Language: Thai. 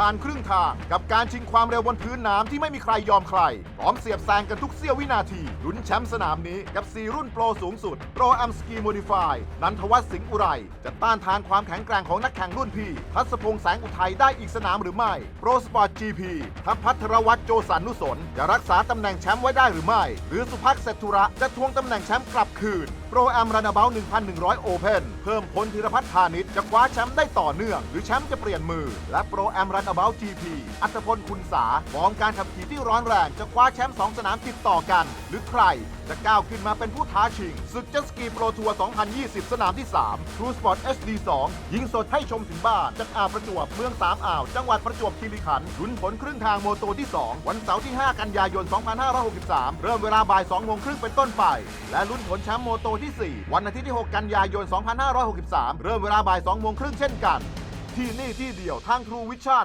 ผ่านครึ่งทางกับการชิงความเร็วบนพื้นน้ำที่ไม่มีใครยอมใคร พร้อมเสียบแซงกันทุกเสี้ยววินาทีลุ้นแชมป์สนามนี้กับ 4 รุ่นโปรสูงสุด โปรอัมสกีโมดิฟายนันทวัฒน์สิงห์อุไร จะต้านทานความแข็งแกร่งของนักแข่งรุ่นพี่ ทัศพงษ์แสงอุทัยได้อีกสนามหรือไม่ โปรสปอร์ต GP ทัพพัทรวัฒน์โจสันนุสนจะรักษาตำแหน่งแชมป์ไว้ได้หรือไม่ หรือสุภักดิ์เศรษฐุระจะทวงตำแหน่งแชมป์กลับคืนโปรแอมรันาเบล1,100 โอเพนเพิ่มพลธีรพัฒน์พาณิชย์จะคว้าแชมป์ได้ต่อเนื่อง หรือแชมป์จะเปลี่ยนมือ และโปรแอมรันเบล GP อัตพลคุณสาฟอร์มการขับขี่ที่ร้อนแรงจะคว้าแชมป์2สนามติดต่อกัน หรือใครจะก้าวขึ้นมาเป็นผู้ท้าชิงศึกเจ็ตสกีโปรทัวร์ 2020 สนามที่ 3 True Sport HD 2 ยิงสดให้ชมถึงบ้านจากอ่าวประจวบเมืองสามอ่าว จังหวัดประจวบคีรีขันธ์ลุ้นผลครึ่งทางโมโตที่ 2 วันเสาร์ที่ 5 กันยายน 2563 เริ่มเวลาบ่าย2โมงครึ่งเป็นต้นไป และลุ้นผลแชมป์โมโตที่ 4 วันอาทิตย์ที่ 6 กันยายน 2563 เริ่มเวลาบ่าย2โมงครึ่งเช่นกัน ที่นี่ที่เดียวทาง True Vision